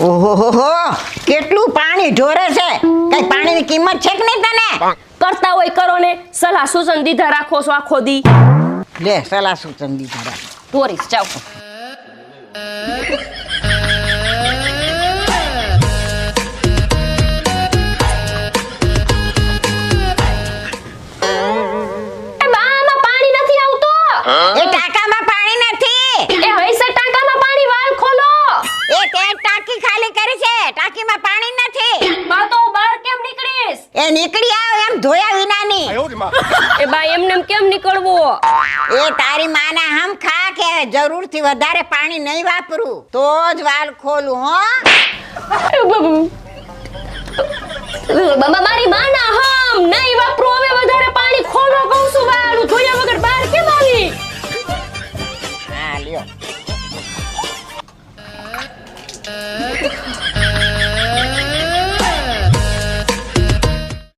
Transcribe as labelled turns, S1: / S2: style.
S1: ઓહો કેટલું પાણી ઢોરે છે? કઈ પાણીની કિંમત છે કે નહીં તને?
S2: કરતા હોય કરો ને સલાહ સૂચન દીધા રાખો છો આખો દી.
S1: લે સલાહ સૂચન દીધા રાખો.
S2: ઢોરીશ જાઓ. એ બા, આમાં પાણી નથી આવતું
S1: એ ટાંકામાં પાણી નથી
S2: એ હૈસે ટાંકામાં પાણી વાલ ખોલો
S1: એ તે ટાંકી ખાલી કરી છે ટાંકીમાં પાણી નથી
S2: બા તો હું બહાર કેમ નીકળીશ
S1: એ નીકળી આવ એમ ધોયા વિનાની.
S2: એ બા એમને એમ કેમ નીકળવું?
S1: એ તારી માના હમ ખા કે જરૂરથી વધારે પાણી નહીં વાપરું. તો જ વાલ ખોલું હો.